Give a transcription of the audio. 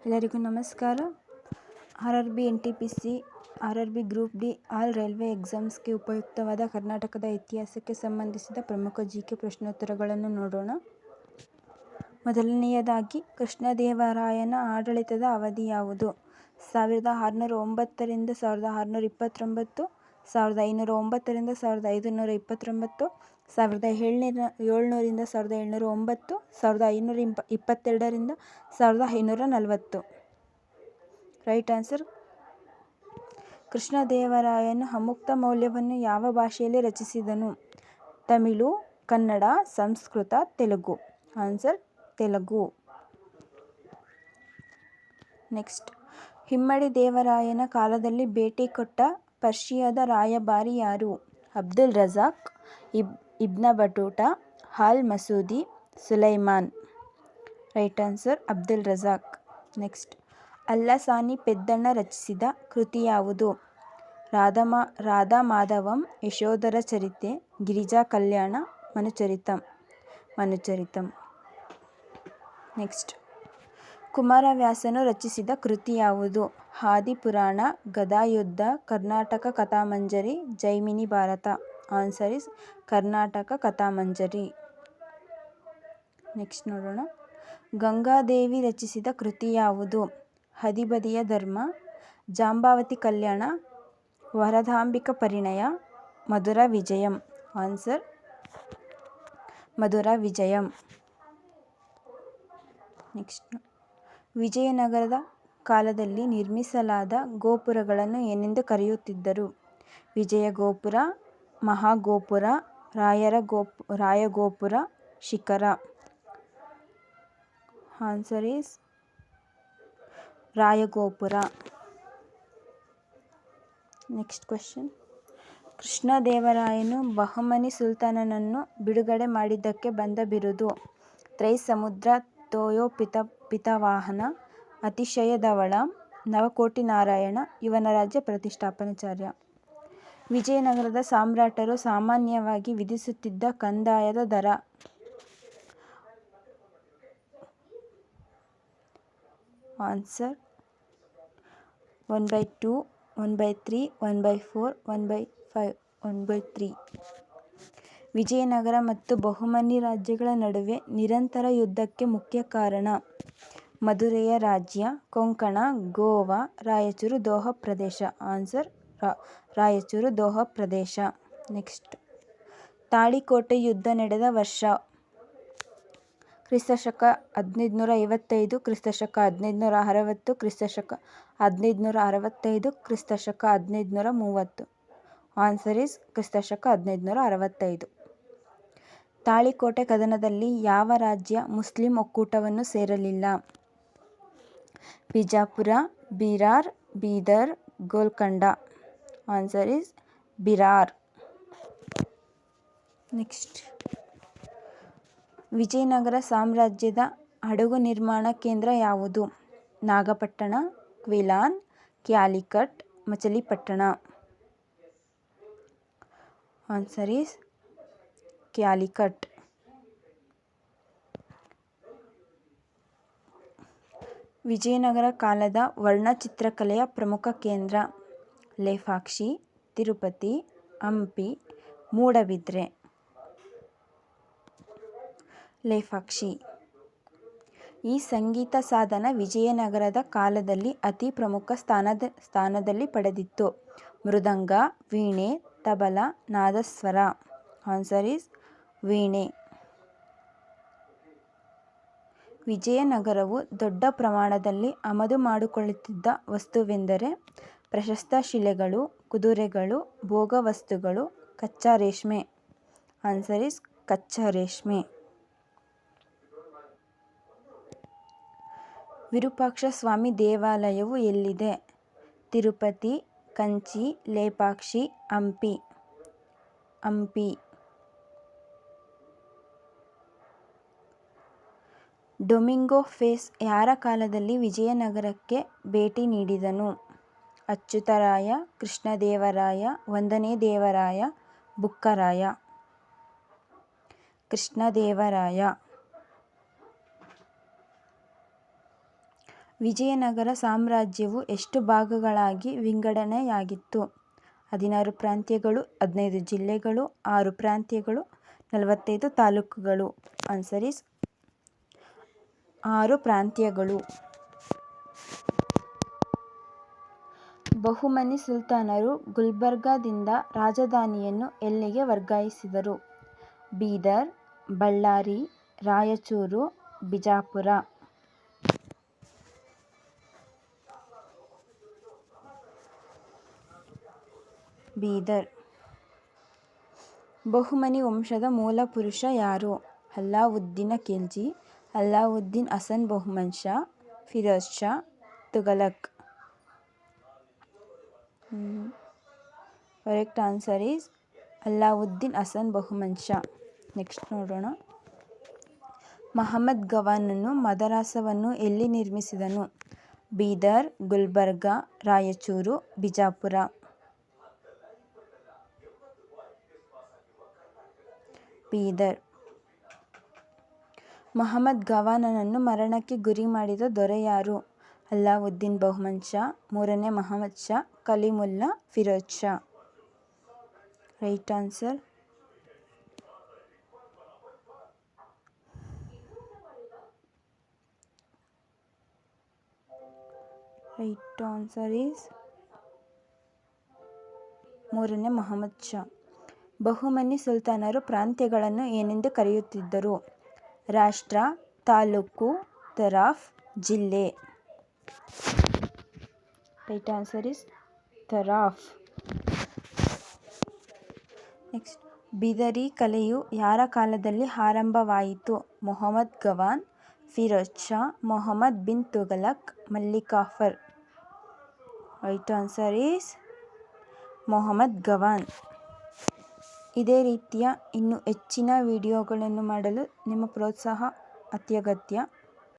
ಎಲ್ಲರಿಗೂ ನಮಸ್ಕಾರ. R R B N T P C, R R B group D, all railway ಎಕ್ಸಾಮ್ಸ್ಗೆ ಉಪಯುಕ್ತವಾದ ಕರ್ನಾಟಕದ ಇತಿಹಾಸಕ್ಕೆ ಸಂಬಂಧಿಸಿದ ಪ್ರಮುಖ ಜಿ ಕೆ ಪ್ರಶ್ನೋತ್ತರಗಳನ್ನು ನೋಡೋಣ. ಮೊದಲನೆಯದಾಗಿ, ಕೃಷ್ಣದೇವರಾಯನ ಆಡಳಿತದ ಅವಧಿ ಯಾವುದು? ಸಾವಿರದ ಆರುನೂರ ಒಂಬತ್ತರಿಂದ ಸಾವಿರದ ಆರುನೂರ ಇಪ್ಪತ್ತೊಂಬತ್ತು, ಸಾವಿರದ ಐನೂರ ಒಂಬತ್ತರಿಂದ ಸಾವಿರದ ಐದುನೂರ ಇಪ್ಪತ್ತೊಂಬತ್ತು ಸಾವಿರದ ಏಳ್ನೂರ ಏಳ್ನೂರಿಂದ ಸಾವಿರದ ಏಳ್ನೂರ ಒಂಬತ್ತು ಸಾವಿರದ ಐನೂರ ಇಂಪ ಇಪ್ಪತ್ತೆರಡರಿಂದ ಸಾವಿರದ ಐನೂರ ನಲವತ್ತು. Right answer. ಕೃಷ್ಣದೇವರಾಯನು ಅಮುಕ್ತ ಮೌಲ್ಯವನ್ನು ಯಾವ ಭಾಷೆಯಲ್ಲಿ ರಚಿಸಿದನು? ತಮಿಳು, ಕನ್ನಡ, ಸಂಸ್ಕೃತ, ತೆಲುಗು. ಆನ್ಸರ್, ತೆಲುಗು. ನೆಕ್ಸ್ಟ್. ಹಿಮ್ಮಡಿ ದೇವರಾಯನ ಕಾಲದಲ್ಲಿ ಭೇಟಿ ಕೊಟ್ಟ ಪರ್ಷಿಯಾದ ರಾಯಭಾರಿ ಯಾರು? Abdul Razzaq, ಇಬ್ Ibn Battuta, Al Masudi, Sulaiman. Right answer, Abdul Razzaq. Next. Allasani Peddanna ರಚಿಸಿದ ಕೃತಿ ಯಾವುದು? ರಾಧಮ, ರಾಧಾ ಮಾಧವಂ, ಯಶೋಧರ ಚರಿತೆ, ಗಿರಿಜಾ ಕಲ್ಯಾಣ, ಮನುಚರಿತಂ. ಮನುಚರಿತಂ. ನೆಕ್ಸ್ಟ್. ಕುಮಾರವ್ಯಾಸನು ರಚಿಸಿದ ಕೃತಿ ಯಾವುದು? Adipurana, Gadayuddha, Karnataka Kathamanjari, Jaimini Bharata. Answer is Karnataka Kathamanjari. Next ನೋಡೋಣ. ಗಂಗಾದೇವಿ ರಚಿಸಿದ ಕೃತಿ ಯಾವುದು? ಹದಿಬದಿಯ ಧರ್ಮ, ಜಾಂಬಾವತಿ ಕಲ್ಯಾಣ, ವರದಾಂಬಿಕ ಪರಿಣಯ, ಮಧುರ ವಿಜಯಂ. ಆನ್ಸರ್ ಮಧುರ ವಿಜಯಂ. ನೆಕ್ಸ್ಟ್ ವಿಜಯನಗರದ ಕಾಲದಲ್ಲಿ ನಿರ್ಮಿಸಲಾದ ಗೋಪುರಗಳನ್ನು ಏನೆಂದು ಕರೆಯುತ್ತಿದ್ದರು? ವಿಜಯ ಗೋಪುರ, ಮಹಾಗೋಪುರ, ರಾಯರ ಗೋಪ್, Rayagopura, shikhara. Answer is Rayagopura. Next question ಕೃಷ್ಣದೇವರಾಯನು Bahmani ಸುಲ್ತಾನನನ್ನು ಬಿಡುಗಡೆ ಮಾಡಿದ್ದಕ್ಕೆ ಬಂದ ಬಿರುದು. ತ್ರೈಸಮುದ್ರ ಸಮುದ್ರ ಪಿತ ಪಿತವಾಹನ ಅತಿಶಯದವಳ ನವಕೋಟಿ ನಾರಾಯಣ ಇವನ ರಾಜ್ಯ ಪ್ರತಿಷ್ಠಾಪನಾಚಾರ್ಯ. ವಿಜಯನಗರದ ಸಾಮ್ರಾಟರು ಸಾಮಾನ್ಯವಾಗಿ ವಿಧಿಸುತ್ತಿದ್ದ ಕಂದಾಯದ ದರ. Answer one by two, one by three, one by four, one by five, one by three. Vijayanagara ಮತ್ತು ಬಹುಮನಿ ರಾಜ್ಯಗಳ ನಡುವೆ ನಿರಂತರ ಯುದ್ಧಕ್ಕೆ ಮುಖ್ಯ ಕಾರಣ ಮಧುರೆಯ ರಾಜ್ಯ, ಕೊಂಕಣ, ಗೋವಾ, ರಾಯಚೂರು, ದೋಹ ಪ್ರದೇಶ. ಆನ್ಸರ್ ರಾಯಚೂರು, ದೋಹ ಪ್ರದೇಶ. ನೆಕ್ಸ್ಟ್. ತಾಳಿಕೋಟೆ ಯುದ್ಧ ನಡೆದ ವರ್ಷ. ಕ್ರಿಸ್ತಶಕ ಹದಿನೈದುನೂರ ಐವತ್ತೈದು, ಕ್ರಿಸ್ತಶಕ ಹದಿನೈದುನೂರ ಅರವತ್ತು, ಕ್ರಿಸ್ತಶಕ ಹದಿನೈದುನೂರ ಅರವತ್ತೈದು, ಕ್ರಿಸ್ತಶಕ ಹದಿನೈದುನೂರ ಮೂವತ್ತು. ಆನ್ಸರ್ ಇಸ್ ಕ್ರಿಸ್ತಶಕ ಹದಿನೈದುನೂರ ಅರವತ್ತೈದು. ತಾಳಿಕೋಟೆ ಕದನದಲ್ಲಿ ಯಾವ ರಾಜ್ಯ ಮುಸ್ಲಿಂ ಒಕ್ಕೂಟವನ್ನು ಸೇರಲಿಲ್ಲ? Bijapur, Berar, Bidar, Golconda. Answer is Berar. Next Vijayanagara ಸಾಮ್ರಾಜ್ಯದ ಹಡಗು ನಿರ್ಮಾಣ ಕೇಂದ್ರ ಯಾವುದು? Nagapattinam, Quilon, Calicut, ಮಚಲಿಪಟ್ಟಣ. Answer is Calicut. Vijayanagara ಕಾಲದ ವರ್ಣಚಿತ್ರಕಲೆಯ ಪ್ರಮುಖ ಕೇಂದ್ರ. ಲೇಪಾಕ್ಷಿ ತಿರುಪತಿ, ಹಂಪಿ, ಮೂಡಬಿದ್ರೆ. ಲೇಪಾಕ್ಷಿ ಈ ಸಂಗೀತ ಸಾಧನ ವಿಜಯನಗರದ ಕಾಲದಲ್ಲಿ ಅತಿ ಪ್ರಮುಖ ಸ್ಥಾನದ, ಸ್ಥಾನದಲ್ಲಿ ಪಡೆದಿತ್ತು. ಮೃದಂಗ, ವೀಣೆ, ತಬಲ, ನಾದಸ್ವರ. ಆನ್ಸರ್ ಈಸ್ ವೀಣೆ. ವಿಜಯನಗರವು ದೊಡ್ಡ ಪ್ರಮಾಣದಲ್ಲಿ ಆಮದು ಮಾಡಿಕೊಳ್ಳುತ್ತಿದ್ದ ವಸ್ತುವೆಂದರೆ ಪ್ರಶಸ್ತ ಶಿಲೆಗಳು, ಕುದುರೆಗಳು ಭೋಗ ವಸ್ತುಗಳು ಕಚ್ಚಾ ರೇಷ್ಮೆ. ಆನ್ಸರ್ ಇಸ್ ಕಚ್ಚಾ ರೇಷ್ಮೆ. ವಿರೂಪಾಕ್ಷ ಸ್ವಾಮಿ ದೇವಾಲಯವು ಎಲ್ಲಿದೆ? ತಿರುಪತಿ, ಕಂಚಿ, ಲೇಪಾಕ್ಷಿ, ಹಂಪಿ. ಹಂಪಿ. ಡೊಮಿಂಗೋ ಫೇಸ್ ಯಾರ ಕಾಲದಲ್ಲಿ ವಿಜಯನಗರಕ್ಕೆ ಭೇಟಿ ನೀಡಿದನು? ಅಚ್ಯುತರಾಯ ಕೃಷ್ಣದೇವರಾಯ ಒಂದನೇ ದೇವರಾಯ ಬುಕ್ಕರಾಯ. ಕೃಷ್ಣದೇವರಾಯ. ವಿಜಯನಗರ ಸಾಮ್ರಾಜ್ಯವು ಎಷ್ಟು ಭಾಗಗಳಾಗಿ ವಿಂಗಡಣೆಯಾಗಿತ್ತು? ಹದಿನಾರು ಪ್ರಾಂತ್ಯಗಳು, ಹದಿನೈದು ಜಿಲ್ಲೆಗಳು, ಆರು ಪ್ರಾಂತ್ಯಗಳು, ನಲವತ್ತೈದು ತಾಲೂಕುಗಳು. ಆನ್ಸರ್ ಈಸ್ ಆರು ಪ್ರಾಂತ್ಯಗಳು. ಬಹುಮನಿ ಸುಲ್ತಾನರು ಗುಲ್ಬರ್ಗಾದಿಂದ ರಾಜಧಾನಿಯನ್ನು ಎಲ್ಲಿಗೆ ವರ್ಗಾಯಿಸಿದರು? ಬೀದರ್, ಬಳ್ಳಾರಿ, ರಾಯಚೂರು, ಬಿಜಾಪುರ. ಬೀದರ್. ಬಹುಮನಿ ವಂಶದ ಮೂಲ ಪುರುಷ ಯಾರು? Alauddin Khilji, Alauddin Hasan Bahman Shah, Firoz Shah, Tughlaq. Correct answer is Alauddin Hasan Bahman Shah. Next ನೋಡೋಣ. ಮಹಮ್ಮದ್ ಗವಾನನು ಮದರಾಸವನ್ನು ಎಲ್ಲಿ ನಿರ್ಮಿಸಿದನು? ಬೀದರ್, ಗುಲ್ಬರ್ಗಾ, ರಾಯಚೂರು, ಬಿಜಾಪುರ. ಬೀದರ್. ಮಹಮ್ಮದ್ ಗವಾನನನ್ನು ಮರಣಕ್ಕೆ ಗುರಿ ಮಾಡಿದ ದೊರೆ ಯಾರು? ಅಲ್ಲಾವುದ್ದೀನ್ ಬಹುಮನಿ ಮೂರನೇ Mahmud Shah Kalimullah, Firoz Shah. Right answer right answer is ಮೂರನೇ ಮೊಹಮ್ಮದ್ ಶಾ. ಬಹುಮನಿ ಸುಲ್ತಾನರು ಪ್ರಾಂತ್ಯಗಳನ್ನು ಏನೆಂದು ಕರೆಯುತ್ತಿದ್ದರು? ರಾಷ್ಟ್ರ, ತಾಲೂಕು ತರಾಫ್, ಜಿಲ್ಲೆ. Right answer is taraf. Next Bidri ಕಲೆಯು ಯಾರ ಕಾಲದಲ್ಲಿ ಆರಂಭವಾಯಿತು? Mohammed Gawan, Firoz Shah, Mohammed bin Tughlaq, Malik Kafur Kafur. Right answer is Mohammed Gawan. ಇದೇ ರೀತಿಯ ಇನ್ನೂ ಹೆಚ್ಚಿನ ವಿಡಿಯೋಗಳನ್ನು ಮಾಡಲು ನಿಮ್ಮ ಪ್ರೋತ್ಸಾಹ ಅತ್ಯಗತ್ಯ.